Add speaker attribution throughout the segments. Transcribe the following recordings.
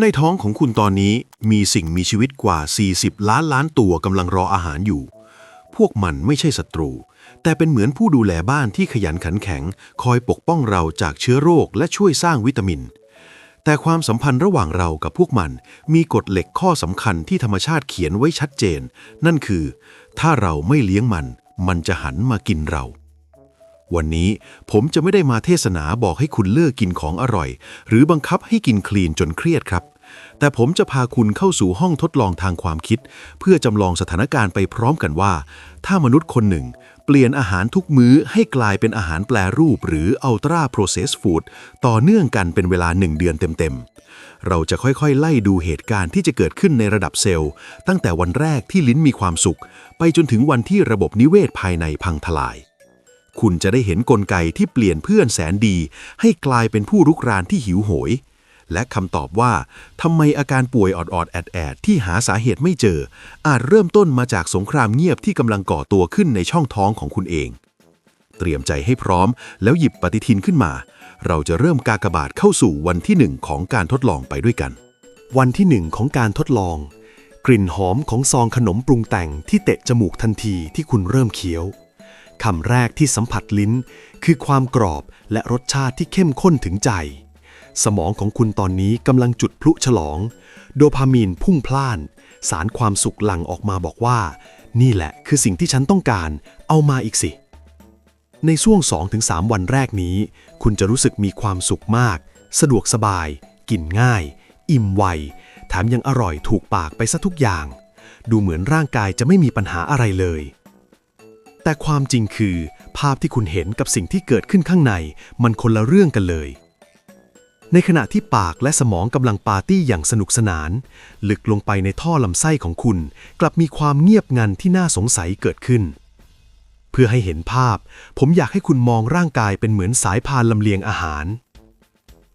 Speaker 1: ในท้องของคุณตอนนี้มีสิ่งมีชีวิตกว่า 40 ล้านล้านตัวกำลังรออาหารอยู่ พวกมันไม่ใช่ศัตรู แต่เป็นเหมือนผู้ดูแลบ้านที่ขยันขันแข็ง คอยปกป้องเราจากเชื้อโรคและช่วยสร้างวิตามิน แต่ความสัมพันธ์ระหว่างเรากับพวกมันมีกฎเหล็กข้อสำคัญที่ธรรมชาติเขียนไว้ชัดเจน นั่นคือ ถ้าเราไม่เลี้ยงมัน มันจะหันมากินเรา วันนี้ผมจะไม่ได้มาเทศนาบอกให้คุณเลิกกินของอร่อย หรือบังคับให้กินคลีนจนเครียดครับ แต่ผมจะพาคุณเข้าสู่ห้องทดลองทางความคิด เพื่อจำลองสถานการณ์ไปพร้อมกันว่า ถ้ามนุษย์คนหนึ่ง เปลี่ยนอาหารทุกมื้อให้กลายเป็นอาหารแปรรูป หรือ Ultra Processed Food ต่อเนื่องกันเป็นเวลาหนึ่งเดือนเต็มๆ เราจะค่อยๆ ไล่ดูเหตุการณ์ที่จะเกิดขึ้นในระดับเซลล์ ตั้งแต่วันแรกที่ลิ้นมีความสุข ไปจนถึงวันที่ระบบนิเวศภายในพังทลาย คุณจะได้เห็นกลไกที่เปลี่ยนเพื่อนแสนดี ให้กลายเป็นผู้รุกรานที่หิวโหย และคำตอบว่าทำไมอาการป่วยออดๆแอดแอดที่หาสาเหตุไม่เจอ อาจเริ่มต้นมาจากสงครามเงียบที่กำลังก่อตัวขึ้นในช่องท้องของคุณเอง เตรียมใจให้พร้อม แล้วหยิบปฏิทินขึ้นมา เราจะเริ่มกากบาทเข้าสู่วันที่หนึ่งของการทดลองไปด้วยกัน
Speaker 2: วันที่หนึ่งของการทดลอง กลิ่นหอมของซองขนมปรุงแต่งที่เตะจมูกทันทีที่คุณเริ่มเคี้ยว คำแรกที่สัมผัสลิ้น คือความกรอบและรสชาติที่เข้มข้นถึงใจ สมองของคุณตอนนี้กำลังจุดพลุฉลอง โดพามีนพุ่งพล่าน สารความสุขหลั่งออกมาบอกว่า นี่แหละคือสิ่งที่ฉันต้องการ เอามาอีกสิ ในช่วง 2-3 วันแรกนี้ คุณจะรู้สึกมีความสุขมาก สะดวกสบาย กินง่าย อิ่มไวแถมยังอร่อยถูกปากไปซะทุกอย่าง ดูเหมือนร่างกายจะไม่มีปัญหาอะไรเลย แต่ความจริงคือ ภาพที่คุณเห็นกับสิ่งที่เกิดขึ้นข้างใน มันคนละเรื่องกันเลย ในขณะที่ปากและสมองกำลังปาร์ตี้อย่างสนุกสนาน ลึกลงไปในท่อลำไส้ของคุณ กลับมีความเงียบงันที่น่าสงสัยเกิดขึ้น เพื่อให้เห็นภาพ ผมอยากให้คุณมองร่างกายเป็นเหมือนสายพานลำเลียงอาหาร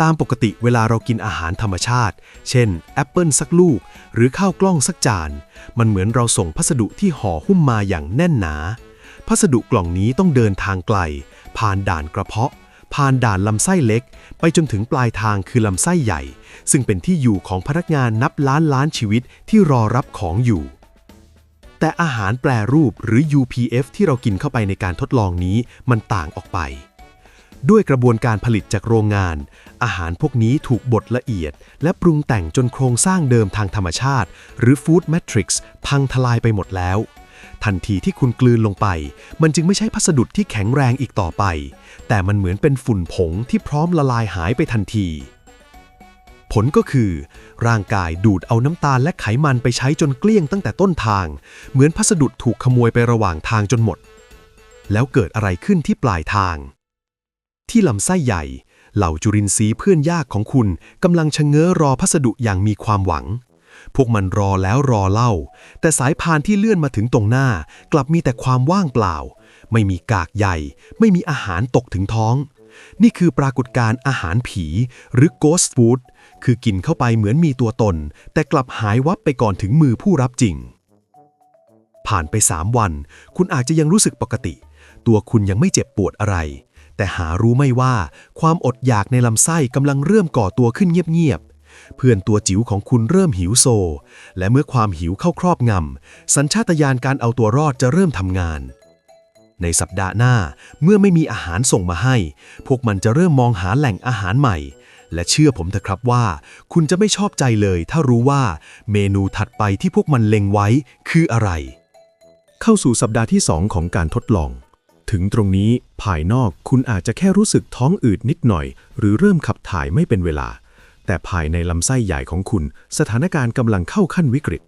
Speaker 2: ตามปกติเวลาเรากินอาหารธรรมชาติ เช่น แอปเปิลสักลูก หรือข้าวกล้องสักจาน มันเหมือนเราส่งพัสดุที่ห่อหุ้มมาอย่างแน่นหนา พัสดุกล่องนี้ต้องเดินทางไกล ผ่านด่านกระเพาะ ผ่านด่านลำไส้เล็ก ไปจนถึงปลายทางคือลำไส้ใหญ่ ซึ่งเป็นที่อยู่ของพนักงานนับล้านล้านชีวิตที่รอรับของอยู่ แต่อาหารแปรรูปหรือ UPF ที่เรากินเข้าไปในการทดลองนี้มันต่างออกไปด้วยกระบวนการผลิตจากโรงงาน อาหารพวกนี้ถูกบดละเอียด และปรุงแต่งจนโครงสร้างเดิมทางธรรมชาติ หรือ Food Matrix พังทลายไปหมดแล้ว ทันทีที่คุณกลืนลงไป มันจึงไม่ใช่พัสดุที่แข็งแรงอีกต่อไป แต่มันเหมือนเป็นฝุ่นผงที่พร้อมละลายหายไปทันที ผลก็คือ ร่างกายดูดเอาน้ำตาลและไขมันไปใช้จนเกลี้ยงตั้งแต่ต้นทาง เหมือนพัสดุถูกขโมยไประหว่างทางจนหมด แล้วเกิดอะไรขึ้นที่ปลายทาง ที่ลำไส้ใหญ่ เหล่าจุรินทรีย์เพื่อนยากของคุณกำลังชะเง้อรอพัสดุอย่างมีความหวัง พวกมันรอแล้วรอเล่า แต่สายพานที่เลื่อนมาถึงตรงหน้า กลับมีแต่ความว่างเปล่า ไม่มีกากใหญ่ ไม่มีอาหารตกถึงท้อง นี่คือปรากฏการณ์อาหารผีหรือ ghost food คือกินเข้าไปเหมือนมีตัวตน แต่กลับหายวับไปก่อนถึงมือผู้รับจริง ผ่านไป3วัน คุณอาจจะยังรู้สึกปกติ ตัวคุณยังไม่เจ็บปวดอะไรแต่หารู้ไม่ว่าความอดอยากในลำไส้กำลังเริ่มก่อตัวขึ้นเงียบๆ เพื่อนตัวจิ๋วของคุณเริ่มหิวโซ และเมื่อความหิวเข้าครอบงำ สัญชาตญาณการเอาตัวรอดจะเริ่มทำงาน ในสัปดาห์หน้าเมื่อไม่มีอาหารส่งมาให้ พวกมันจะเริ่มมองหาแหล่งอาหารใหม่ และเชื่อผมเถอะครับว่า คุณจะไม่ชอบใจเลยถ้ารู้ว่าเมนูถัดไปที่พวกมันเล็งไว้คืออะไร เข้าสู่สัปดาห์ที่ 2 ของการทดลองถึงตรงนี้ภายนอกคุณอาจจะแค่รู้สึกท้องอืดนิดหน่อย หรือเริ่มขับถ่ายไม่เป็นเวลา แต่ภายในลำไส้ใหญ่ของคุณ สถานการณ์กำลังเข้าขั้นวิกฤต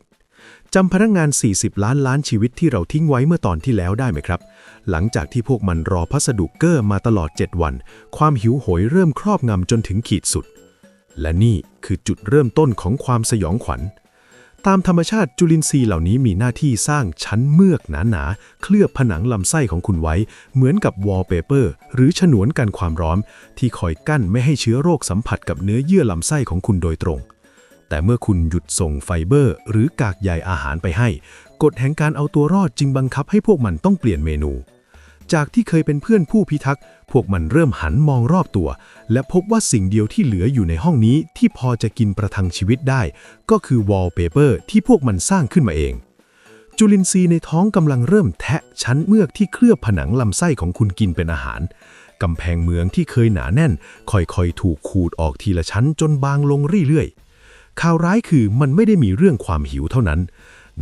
Speaker 2: จำพนักงาน 40 ล้านล้านชีวิตที่เราทิ้งไว้เมื่อตอนที่แล้วได้ไหมครับ หลังจากที่พวกมันรอพัสดุเกอร์มาตลอด 7 วัน ความหิวโหยเริ่มครอบงำจนถึงขีดสุด และนี่คือจุดเริ่มต้นของความสยองขวัญ ตามธรรมชาติจุลินทรีย์เหล่านี้มีหน้าที่สร้างชั้นเมือกหนาๆ เคลือบผนังลำไส้ของคุณไว้ เหมือนกับวอลเปเปอร์ หรือฉนวนกันความร้อน ที่คอยกั้นไม่ให้เชื้อโรคสัมผัสกับเนื้อเยื่อลำไส้ของคุณโดยตรง แต่เมื่อคุณหยุดส่งไฟเบอร์ หรือกากใยอาหารไปให้ กฎแห่งการเอาตัวรอดจึงบังคับให้พวกมันต้องเปลี่ยนเมนู
Speaker 3: จากที่เคยเป็นเพื่อนผู้พิทักษ์ พวกมันเริ่มหันมองรอบตัว และพบว่าสิ่งเดียวที่เหลืออยู่ในห้องนี้ที่พอจะกินประทังชีวิตได้ ก็คือวอลเปเปอร์ที่พวกมันสร้างขึ้นมาเอง จุลินทรีย์ในท้องกำลังเริ่มแทะชั้นเมือกที่เคลือบผนังลำไส้ของคุณกินเป็นอาหารกำแพงเมืองที่เคยหนาแน่น ค่อยๆ ถูกขูดออกทีละชั้นจนบางลงเรื่อยๆข่าวร้ายคือมันไม่ได้มีเรื่องความหิวเท่านั้น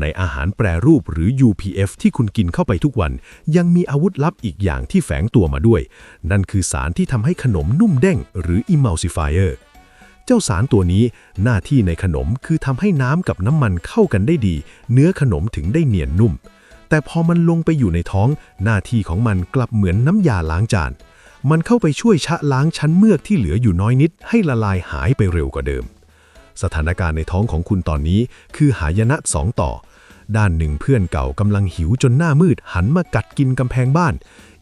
Speaker 3: ในอาหารแปรรูปหรือ UPF ที่คุณกินเข้าไปทุกวัน ยังมีอาวุธลับอีกอย่างที่แฝงตัวมาด้วย นั่นคือสารที่ทำให้ขนมนุ่มเด้งหรือ emulsifier เจ้าสารตัวนี้หน้าที่ในขนมคือทำให้น้ำกับน้ำมันเข้ากันได้ดี เนื้อขนมถึงได้เนียนนุ่ม แต่พอมันลงไปอยู่ในท้อง หน้าที่ของมันกลับเหมือนน้ำยาล้างจาน มันเข้าไปช่วยชะล้างชั้นเมือกที่เหลืออยู่น้อยนิด ให้ละลายหายไปเร็วกว่าเดิม สถานการณ์ในท้องของคุณตอนนี้ คือหายนะสองต่อ ด้านหนึ่งเพื่อนเก่ากำลังหิวจนหน้ามืด หันมากัดกินกำแพงบ้าน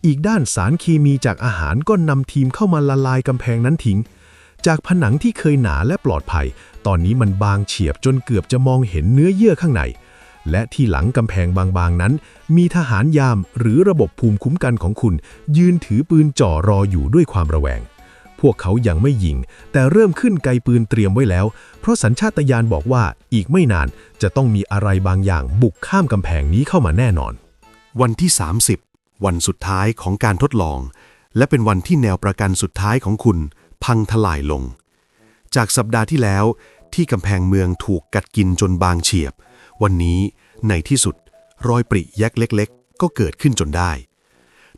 Speaker 3: อีกด้านสารเคมีจากอาหารก็นำทีมเข้ามาละลายกำแพงนั้นทิ้ง จากผนังที่เคยหนาและปลอดภัย ตอนนี้มันบางเฉียบจนเกือบจะมองเห็นเนื้อเยื่อข้างในและที่หลังกำแพงบางๆนั้น มีทหารยามหรือระบบภูมิคุ้มกันของคุณ ยืนถือปืนจ่อรออยู่ด้วยความระแวง พวกเขายังไม่ยิง แต่เริ่มขึ้นไกปืนเตรียมไว้แล้ว เพราะสัญชาตญาณบอกว่าอีกไม่นานจะต้องมีอะไรบางอย่างบุกข้ามกำแพงนี้เข้ามาแน่นอน
Speaker 1: วันที่ 30 วันสุดท้ายของการทดลอง และเป็นวันที่แนวประกันสุดท้ายของคุณ พังทลายลง จากสัปดาห์ที่แล้ว ที่กำแพงเมืองถูกกัดกินจนบางเฉียบ วันนี้ในที่สุด รอยปริแยกเล็ก ๆ ก็เกิดขึ้นจนได้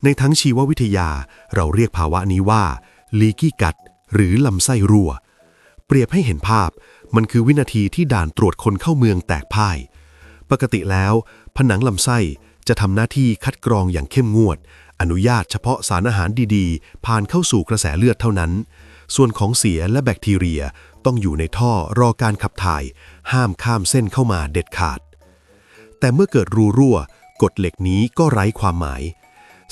Speaker 1: ในทั้งชีววิทยาเราเรียกภาวะนี้ว่า leaky gut หรือลำไส้รั่ว เปรียบให้เห็นภาพ มันคือวินาทีที่ด่านตรวจคนเข้าเมืองแตกพ่าย ปกติแล้ว ผนังลำไส้จะทำหน้าที่คัดกรองอย่างเข้มงวด อนุญาตเฉพาะสารอาหารดีๆ ผ่านเข้าสู่กระแสเลือดเท่านั้น ส่วนของเสียและแบคทีเรียต้องอยู่ในท่อรอการขับถ่าย ห้ามข้ามเส้นเข้ามาเด็ดขาด แต่เมื่อเกิดรูรั่วกฎเหล็กนี้ก็ไร้ความหมาย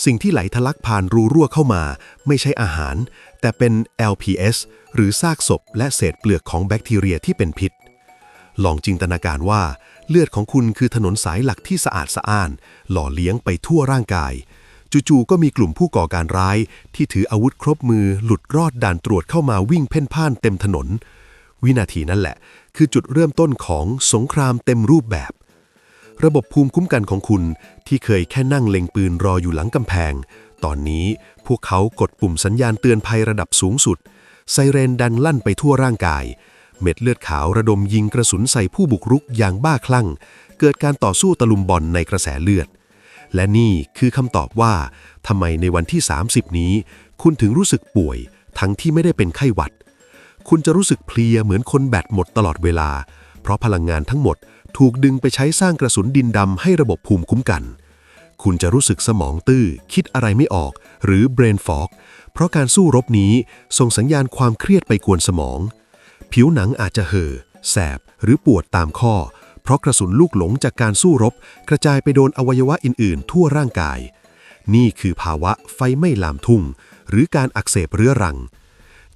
Speaker 1: สิ่งที่ไหลทะลักผ่านรูรั่วเข้ามา ไม่ใช่อาหาร แต่เป็น LPS หรือซากศพและเศษเปลือกของแบคทีเรียที่เป็นพิษ ลองจินตนาการว่า เลือดของคุณคือถนนสายหลักที่สะอาดสะอ้าน หล่อเลี้ยงไปทั่วร่างกาย จู่ๆก็มีกลุ่มผู้ก่อการร้าย ที่ถืออาวุธครบมือหลุดรอดด่านตรวจเข้ามาวิ่งเพ่นพ่านเต็มถนน วินาทีนั่นแหละ คือจุดเริ่มต้นของสงครามเต็มรูปแบบ ระบบภูมิคุ้มกันของคุณที่เคยแค่นั่งเล็งปืนรออยู่หลังกำแพง ตอนนี้พวกเขากดปุ่มสัญญาณเตือนภัยระดับสูงสุด ไซเรนดังลั่นไปทั่วร่างกาย เม็ดเลือดขาวระดมยิงกระสุนใส่ผู้บุกรุกอย่างบ้าคลั่ง เกิดการต่อสู้ตะลุมบอลในกระแสเลือด และนี่คือคำตอบว่าทำไมในวันที่ 30 นี้ คุณถึงรู้สึกป่วย ทั้งที่ไม่ได้เป็นไข้หวัด คุณจะรู้สึกเพลียเหมือนคนแบตหมดตลอดเวลา เพราะพลังงานทั้งหมด ถูกดึงไปใช้สร้างกระสุนดินดำให้ระบบภูมิคุ้มกัน คุณจะรู้สึกสมองตื้อ คิดอะไรไม่ออก หรือ brain fog เพราะการสู้รบนี้ส่งสัญญาณความเครียดไปกวนสมอง ผิวหนังอาจจะเห่อ แสบ หรือปวดตามข้อ เพราะกระสุนลูกหลงจากการสู้รบ กระจายไปโดนอวัยวะอื่น ๆ ทั่วร่างกาย นี่คือภาวะไฟไม้ลามทุ่ง หรือการอักเสบเรื้อรัง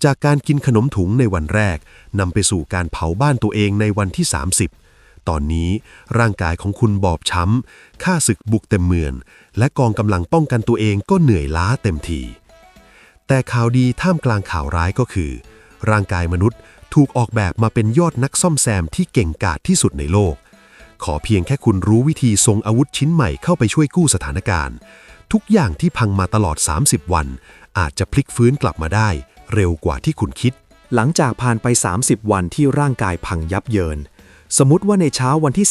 Speaker 1: จากการกินขนมถุงในวันแรกนำไปสู่การเผาบ้านตัวเองในวันที่ 30 ตอนนี้ ร่างกายของคุณบอบช้ำค่าศึกบุกเต็มเมืองและกองกำลังป้องกันตัวเองก็เหนื่อยล้าเต็มทีแต่ข่าวดีท่ามกลางข่าวร้ายก็คือ ร่างกายมนุษย์ถูกออกแบบมาเป็นยอดนักซ่อมแซมที่เก่งกาจที่สุดในโลก ขอเพียงแค่คุณรู้วิธีทรงอาวุธชิ้นใหม่เข้าไปช่วยกู้สถานการณ์ ทุกอย่างที่พังมาตลอด 30 วัน อาจจะพลิกฟื้นกลับมาได้ เร็วกว่าที่คุณคิด
Speaker 2: หลังจากผ่านไป 30 วันที่ร่างกายพังยับเยิน สมมติว่าในเช้าวันที่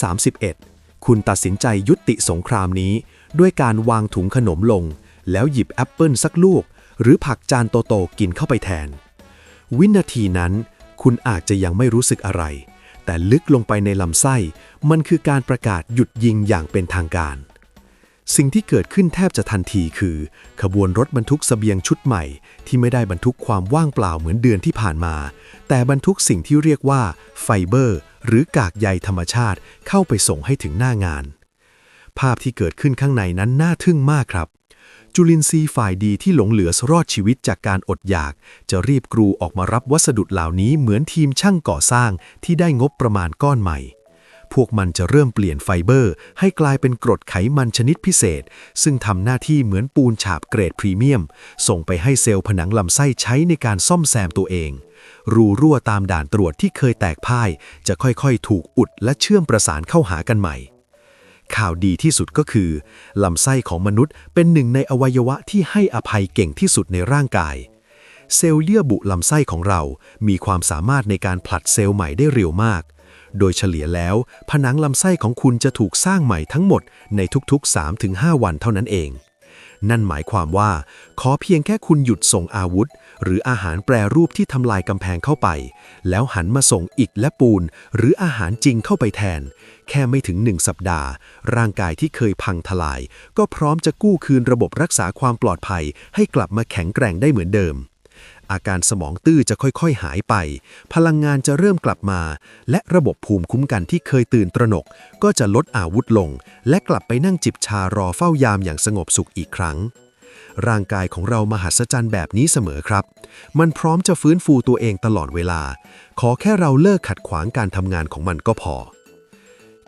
Speaker 2: 31 คุณตัดสินใจยุติสงครามนี้ ด้วยการวางถุงขนมลง แล้วหยิบแอปเปิลสักลูก หรือผักจานโตๆกินเข้าไปแทน วินาทีนั้น คุณอาจจะยังไม่รู้สึกอะไร แต่ลึกลงไปในลำไส้ มันคือการประกาศหยุดยิงอย่างเป็นทางการ สิ่งที่เกิดขึ้นแทบจะทันทีคือ ขบวนรถบรรทุกเสบียงชุดใหม่ ที่ไม่ได้บรรทุกความว่างเปล่าเหมือนเดือนที่ผ่านมา แต่บรรทุกสิ่งที่เรียกว่าไฟเบอร์ หรือกากใยธรรมชาติเข้าไปส่งให้ถึงหน้างาน ภาพที่เกิดขึ้นข้างในนั้นน่าทึ่งมากครับ จุลินทรีย์ฝ่ายดีที่หลงเหลือรอดชีวิตจากการอดอยาก จะรีบกรูออกมารับวัสดุเหล่านี้เหมือนทีมช่างก่อสร้างที่ได้งบประมาณก้อนใหม่ พวกมันจะเริ่มเปลี่ยนไฟเบอร์ ให้กลายเป็นกรดไขมันชนิดพิเศษ ซึ่งทำหน้าที่เหมือนปูนฉาบเกรดพรีเมียม ส่งไปให้เซลล์ผนังลำไส้ใช้ในการซ่อมแซมตัวเอง รูรั่วตามด่านตรวจที่เคยแตกพ่าย จะค่อยๆ ถูกอุดและเชื่อมประสานเข้าหากันใหม่ข่าวดีที่สุดก็คือ ลำไส้ของมนุษย์เป็นหนึ่งในอวัยวะที่ให้อภัยเก่งที่สุดในร่างกาย เซลล์เยื่อบุลำไส้ของเรา มีความสามารถในการผลัดเซลล์ใหม่ได้เร็วมาก โดยเฉลี่ยแล้ว ผนังลำไส้ของคุณจะถูกสร้างใหม่ทั้งหมดในทุกๆ 3-5 วันเท่านั้นเอง นั่นหมายความว่า ขอเพียงแค่คุณหยุดส่งอาวุธ หรืออาหารแปรรูปที่ทำลายกำแพงเข้าไป แล้วหันมาส่งอิฐและปูน หรืออาหารจริงเข้าไปแทน แค่ไม่ถึงหนึ่งสัปดาห์ ร่างกายที่เคยพังทลาย ก็พร้อมจะกู้คืนระบบรักษาความปลอดภัย ให้กลับมาแข็งแกร่งได้เหมือนเดิม อาการสมองตื้อจะค่อยๆหายไป พลังงานจะเริ่มกลับมา และระบบภูมิคุ้มกันที่เคยตื่นตระหนก ก็จะลดอาวุธลง และกลับไปนั่งจิบชารอเฝ้ายามอย่างสงบสุขอีกครั้ง ร่างกายของเรามหัศจรรย์แบบนี้เสมอครับ มันพร้อมจะฟื้นฟูตัวเองตลอดเวลา ขอแค่เราเลิกขัดขวางการทำงานของมันก็พอ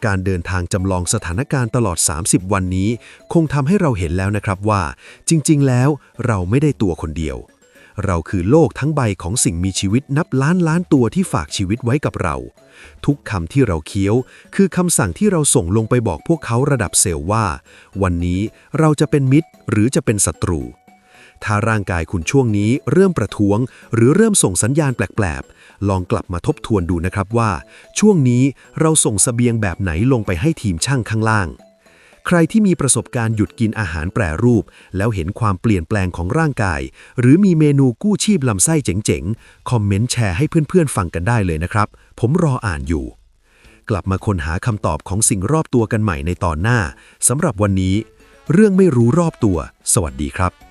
Speaker 2: การเดินทางจำลองสถานการณ์ตลอด 30 วันนี้ คงทำให้เราเห็นแล้วนะครับว่า จริง ๆ แล้วเราไม่ได้ตัวคนเดียว เราคือโลกทั้งใบของสิ่งมีชีวิตนับล้านล้านตัวที่ฝากชีวิตไว้กับเรา ทุกคำที่เราเคี้ยว คือคำสั่งที่เราส่งลงไปบอกพวกเขาระดับเซลล์ว่า วันนี้เราจะเป็นมิตรหรือจะเป็นศัตรู ถ้าร่างกายคุณช่วงนี้เริ่มประท้วง หรือเริ่มส่งสัญญาณแปลกๆ ลองกลับมาทบทวนดูนะครับว่า ช่วงนี้เราส่งเสบียงแบบไหนลงไปให้ทีมช่างข้างล่าง ใครที่มีประสบการณ์หยุดกินอาหารแปรรูป แล้วเห็นความเปลี่ยนแปลงของร่างกาย หรือมีเมนูกู้ชีพลำไส้เจ๋งๆ คอมเมนต์แชร์ให้เพื่อนๆ ฟังกันได้เลยนะครับ ผมรออ่านอยู่ กลับมาค้นหาคำตอบของสิ่งรอบตัวกันใหม่ในตอนหน้าสำหรับวันนี้ เรื่องไม่รู้รอบตัว สวัสดีครับ